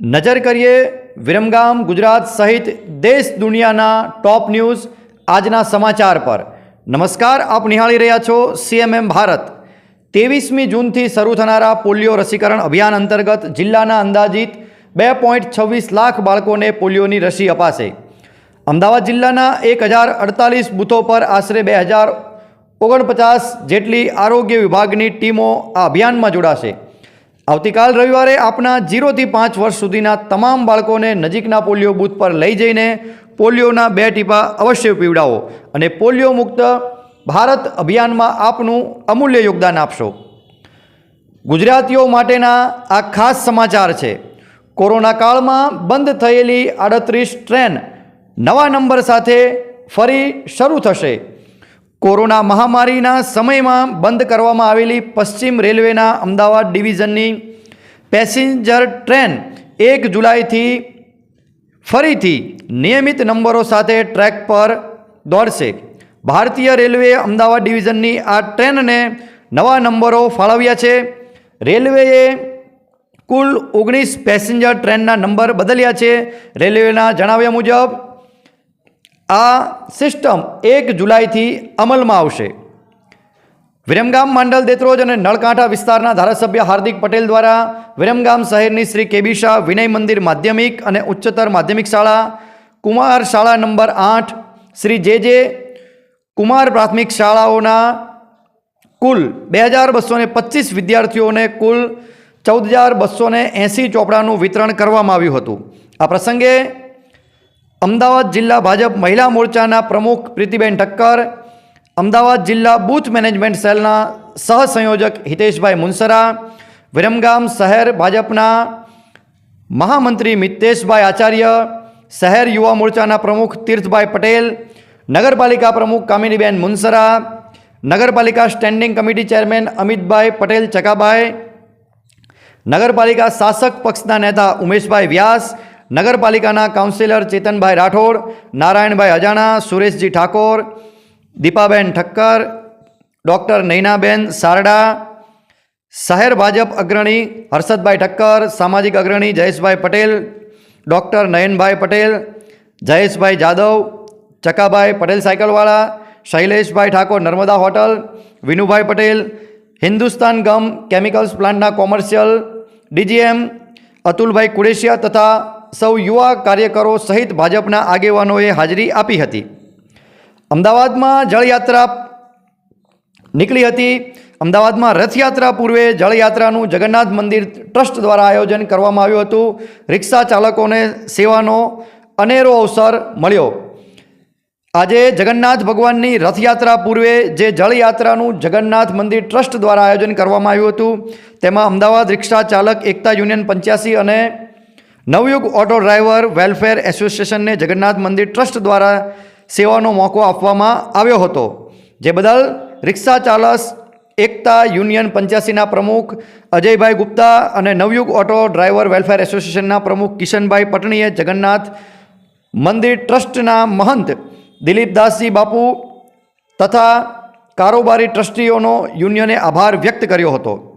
નજર કરીએ વિરમગામ, ગુજરાત સહિત દેશ દુનિયાના ટોપ ન્યૂઝ આજના સમાચાર પર. નમસ્કાર, આપ નિહાળી રહ્યા છો સીએમએમ ભારત. ત્રેવીસમી જૂનથી શરૂ થનારા પોલિયો રસીકરણ અભિયાન અંતર્ગત જિલ્લાના અંદાજિત બે પોઈન્ટ છવ્વીસ લાખ બાળકોને પોલિયોની રસી અપાશે. અમદાવાદ જિલ્લાના એક હજાર અડતાલીસ બૂથો પર આશરે બે હજાર ઓગણપચાસ જેટલી આરોગ્ય વિભાગની ટીમો આ અભિયાનમાં જોડાશે. આવતીકાલ રવિવારે આપના જીરોથી પાંચ વર્ષ સુધીના તમામ બાળકોને નજીકના પોલિયો બૂથ પર લઈ જઈને પોલિયોના બે ટીપા અવશ્ય પીવડાવો અને પોલિયો મુક્ત ભારત અભિયાનમાં આપનું અમૂલ્ય યોગદાન આપશો. ગુજરાતીઓ માટેના આ ખાસ સમાચાર છે. કોરોના કાળમાં બંધ થયેલી આડત્રીસ ટ્રેન નવા નંબર સાથે ફરી શરૂ થશે. કોરોના મહામારીના સમયમાં બંધ કરવામાં આવેલી પશ્ચિમ રેલવેના અમદાવાદ ડિવિઝનની પેસેન્જર ટ્રેન એક જુલાઈથી ફરીથી નિયમિત નંબરો સાથે ટ્રેક પર દોડશે. ભારતીય રેલવેએ અમદાવાદ ડિવિઝનની આ ટ્રેનને નવા નંબરો ફાળવ્યા છે. રેલવેએ કુલ ઓગણીસ પેસેન્જર ટ્રેનના નંબર બદલ્યા છે. રેલવેના જણાવ્યા મુજબ આ સિસ્ટમ એક જુલાઈથી અમલમાં આવશે. વિરમગામ માંડલ દેત્રોજ અને નળકાંઠા વિસ્તારના ધારાસભ્ય હાર્દિક પટેલ દ્વારા વિરમગામ શહેરની શ્રી કેબી શાહ વિનય મંદિર માધ્યમિક અને ઉચ્ચતર માધ્યમિક શાળા, કુમાર શાળા નંબર આઠ, શ્રી જે જે કુમાર પ્રાથમિક શાળાઓના કુલ બે હજાર બસોને પચીસ વિદ્યાર્થીઓને કુલ ચૌદ હજાર બસોને એંસી ચોપડાનું વિતરણ કરવામાં આવ્યું હતું. આ પ્રસંગે અમદાવાદ જિલ્લા ભાજપ મહિલા મોરચાના પ્રમુખ પ્રીતિબેન ઠક્કર અમદાવાદ જિલ્લા બૂથ મેનેજમેન્ટ સેલના સહસંયોજક હિતેશભાઈ મુનસરા વિરમગામ શહેર ભાજપના મહામંત્રી મિતેશભાઈ આચાર્ય શહેર યુવા મોરચાના પ્રમુખ તીર્થભાઈ પટેલ નગરપાલિકા પ્રમુખ કામિનીબેન મુનસરા નગરપાલિકા standing committee chairman Amitbhai Patel Chakabhai નગરપાલિકા શાસક પક્ષના નેતા ઉમેશભાઈ વ્યાસ નગરપાલિકાના કાઉન્સિલર ચેતનભાઈ રાઠોડ નારાયણભાઈ અજાણા સુરેશજી ઠાકોર દીપાબેન ઠક્કર ડૉક્ટર નૈનાબેન સારડા શહેર ભાજપ અગ્રણી હર્ષદભાઈ ઠક્કર સામાજિક અગ્રણી Jayeshbhai Patel doctor Nayanbhai Patel Jayeshbhai Jadav ચકાભાઈ Patel સાયકલવાળા Shaileshbhai Thakor Narmada hotel Vinubhai Patel Hindustan gum chemicals પ્લાન્ટના કોમર્શિયલ ડીજીએમ અતુલભાઈ કુડેશિયા તથા સૌ યુવા કાર્યકરો સહિત ભાજપના આગેવાનોએ હાજરી આપી હતી. અમદાવાદમાં જળયાત્રા નીકળી હતી. અમદાવાદમાં રથયાત્રા પૂર્વે જળયાત્રાનું જગન્નાથ મંદિર ટ્રસ્ટ દ્વારા આયોજન કરવામાં આવ્યું હતું. રિક્ષા ચાલકોને સેવાનો અનેરો અવસર મળ્યો. આજે જગન્નાથ ભગવાનની રથયાત્રા પૂર્વે જે જળયાત્રાનું જગન્નાથ મંદિર ટ્રસ્ટ દ્વારા આયોજન કરવામાં આવ્યું હતું. તેમાં અમદાવાદ રિક્ષા ચાલક એકતા યુનિયન પંચ્યાસી અને નવયુગ ઓટો ડ્રાઈવર વેલફેર એસોસિએશનને જગન્નાથ મંદિર ટ્રસ્ટ દ્વારા સેવાનો મોકો આપવામાં આવ્યો હતો, જે બદલ રિક્ષા ચાલક એકતા યુનિયન પંચ્યાસીના પ્રમુખ અજયભાઈ ગુપ્તા અને નવયુગ ઓટો ડ્રાઈવર વેલફેર એસોસિએશનના પ્રમુખ કિશનભાઈ પટણીએ જગન્નાથ મંદિર ટ્રસ્ટના મહંત દિલીપદાસજી બાપુ તથા કારોબારી ટ્રસ્ટીઓનો યુનિયને આભાર વ્યક્ત કર્યો હતો.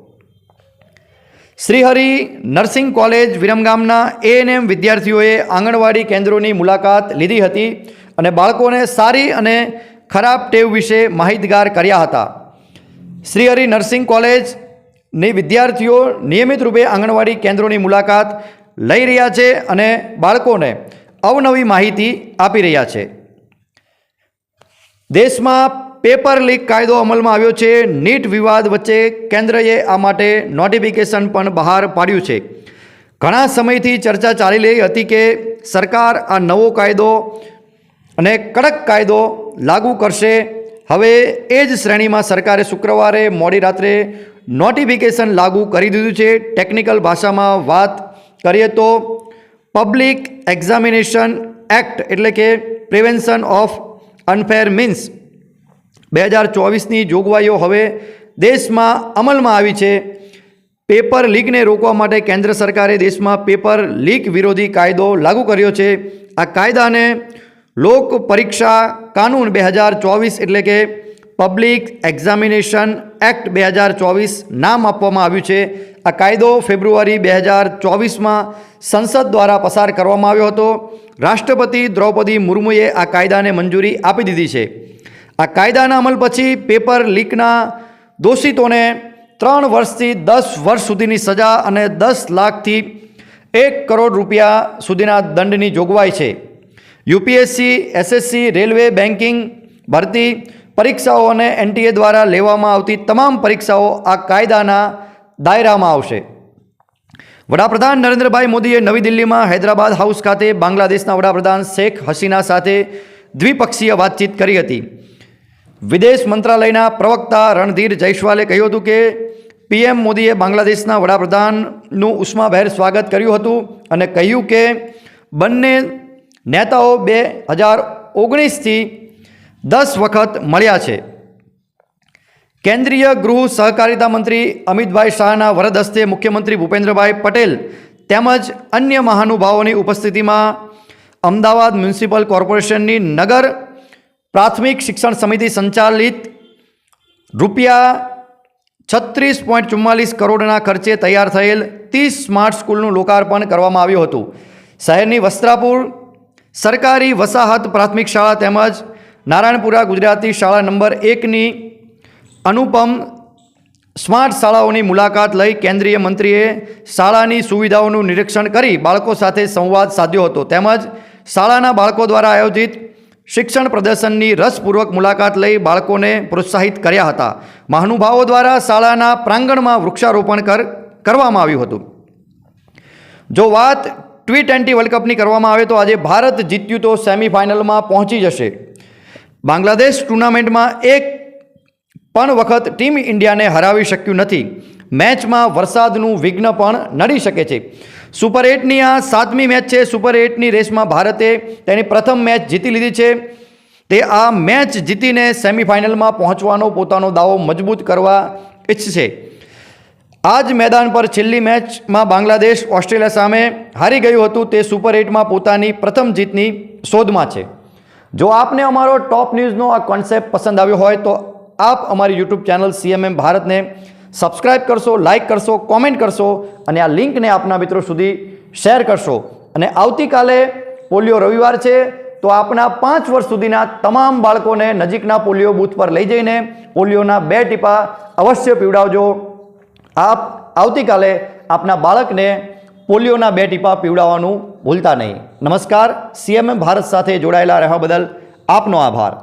શ્રીહરિ નર્સિંગ કોલેજ વિરમગામના એએનએમ વિદ્યાર્થીઓએ આંગણવાડી કેન્દ્રોની મુલાકાત લીધી હતી અને બાળકોને સારી અને ખરાબ ટેવ વિશે માહિતગાર કર્યા હતા. શ્રીહરિ નર્સિંગ કોલેજની વિદ્યાર્થીઓ નિયમિત રૂપે આંગણવાડી કેન્દ્રોની મુલાકાત લઈ રહ્યા છે અને બાળકોને અવનવી માહિતી આપી રહ્યા છે. દેશમાં પેપર લીક કાયદો અમલમાં આવ્યો છે. નીટ વિવાદ વચ્ચે કેન્દ્રએ આ માટે નોટિફિકેશન પણ બહાર પાડ્યું છે. ઘણા સમયથી ચર્ચા ચાલી રહી હતી કે સરકાર આ નવો કાયદો અને કડક કાયદો લાગુ કરશે. હવે એ જ શ્રેણીમાં સરકારે શુક્રવારે મોડી રાત્રે નોટિફિકેશન લાગુ કરી દીધું છે. ટેકનિકલ ભાષામાં વાત કરીએ તો પબ્લિક એક્ઝામિનેશન એક્ટ એટલે કે પ્રિવેન્શન ઓફ અનફેર મીન્સ બે હજાર ચોવીસની જોગવાઈઓ હવે દેશમાં અમલમાં આવી છે. પેપર લીકને રોકવા માટે કેન્દ્ર સરકારે દેશમાં પેપર લીક વિરોધી કાયદો લાગુ કર્યો છે. આ કાયદાને લોક પરીક્ષા કાનૂન બે હજાર ચોવીસ એટલે કે પબ્લિક એક્ઝામિનેશન એક્ટ બે હજાર ચોવીસ નામ આપવામાં આવ્યું છે. આ કાયદો ફેબ્રુઆરી બે હજાર ચોવીસમાં સંસદ દ્વારા પસાર કરવામાં આવ્યો હતો. રાષ્ટ્રપતિ દ્રૌપદી મુર્મુએ આ કાયદાને મંજૂરી આપી દીધી છે. આ કાયદાના અમલ પછી પેપર લીકના દોષિતોને ત્રણ વર્ષથી દસ વર્ષ સુધીની સજા અને દસ લાખથી એક કરોડ રૂપિયા સુધીના દંડની જોગવાઈ છે. યુપીએસસી, એસએસસી, રેલવે, બેન્કિંગ, ભરતી પરીક્ષાઓ અને એનટીએ દ્વારા લેવામાં આવતી તમામ પરીક્ષાઓ આ કાયદાના દાયરામાં આવશે. વડાપ્રધાન નરેન્દ્રભાઈ મોદીએ નવી દિલ્હીમાં હૈદરાબાદ હાઉસ ખાતે બાંગ્લાદેશના વડાપ્રધાન શેખ હસીના સાથે દ્વિપક્ષીય વાતચીત કરી હતી. વિદેશ મંત્રાલયના પ્રવક્તા રણધીર જયસ્વાલે કહ્યું હતું કે, પીએમ મોદીએ બાંગ્લાદેશના વડાપ્રધાનનું ઉષ્માભેર સ્વાગત કર્યું હતું અને કહ્યું કે, બંને નેતાઓ બે હજાર ઓગણીસથી દસ વખત મળ્યા છે. કેન્દ્રીય ગૃહ સહકારિતા મંત્રી અમિતભાઈ શાહના વરદ હસ્તે મુખ્યમંત્રી ભૂપેન્દ્રભાઈ પટેલ તેમજ અન્ય મહાનુભાવોની ઉપસ્થિતિમાં અમદાવાદ મ્યુનિસિપલ કોર્પોરેશનની નગર પ્રાથમિક શિક્ષણ સમિતિ સંચાલિત રૂપિયા છત્રીસ પોઈન્ટ ચુમ્માલીસ કરોડના ખર્ચે તૈયાર થયેલ ત્રીસ સ્માર્ટ સ્કૂલનું લોકાર્પણ કરવામાં આવ્યું હતું. શહેરની વસ્ત્રાપુર સરકારી વસાહત પ્રાથમિક શાળા તેમજ નારાયણપુરા ગુજરાતી શાળા નંબર એકની અનુપમ સ્માર્ટ શાળાઓની મુલાકાત લઈ કેન્દ્રીય મંત્રીએ શાળાની સુવિધાઓનું નિરીક્ષણ કરી બાળકો સાથે સંવાદ સાધ્યો હતો. તેમજ શાળાના બાળકો દ્વારા આયોજિત શિક્ષણ પ્રદર્શનની રસપૂર્વક મુલાકાત લઈ બાળકોને પ્રોત્સાહિત કર્યા હતા. મહાનુભાવો દ્વારા શાળાના પ્રાંગણમાં વૃક્ષારોપણ કર, કરવામાં આવ્યું હતું. જો વાત ટી ટ્વેન્ટી વર્લ્ડ કપની કરવામાં આવે તો આજે ભારત જીત્યું તો સેમિફાઇનલમાં પહોંચી જશે. બાંગ્લાદેશ ટુર્નામેન્ટમાં એક પણ વખત ટીમ ઇન્ડિયાને હરાવી શક્યું નથી. મેચમાં વરસાદનું વિઘ્ન પણ નડી શકે છે. સુપર એટની આ સાતમી મેચ છે. સુપર એટની રેસમાં ભારતે તેની પ્રથમ મેચ જીતી લીધી છે. તે આ મેચ જીતીને સેમિફાઇનલમાં પહોંચવાનો પોતાનો દાવો મજબૂત કરવા ઈચ્છશે. આ જ મેદાન પર છેલ્લી મેચમાં બાંગ્લાદેશ ઓસ્ટ્રેલિયા સામે હારી ગયું હતું. તે સુપર એટમાં પોતાની પ્રથમ જીતની શોધમાં છે. જો આપને અમારો ટોપ ન્યૂઝનો આ કોન્સેપ્ટ પસંદ આવ્યો હોય તો આપ અમારી યુટ્યુબ ચેનલ સીએમએમ ભારતને સબસ્ક્રાઇબ કરશો, લાઇક કરશો, કોમેન્ટ કરશો અને આ લિંકને આપના મિત્રો સુધી શેર કરશો. અને આવતીકાલે પોલિયો રવિવાર છે, તો આપના પાંચ વર્ષ સુધીના તમામ બાળકોને નજીકના પોલિયો બૂથ પર લઈ જઈને પોલિયોના બે ટીપા અવશ્ય પીવડાવજો. આપ આવતીકાલે આપના બાળકને પોલિયોના બે ટીપા પીવડાવવાનું ભૂલતા નહીં. નમસ્કાર, સીએમએમ ભારત સાથે જોડાયેલા રહેવા બદલ આપનો આભાર.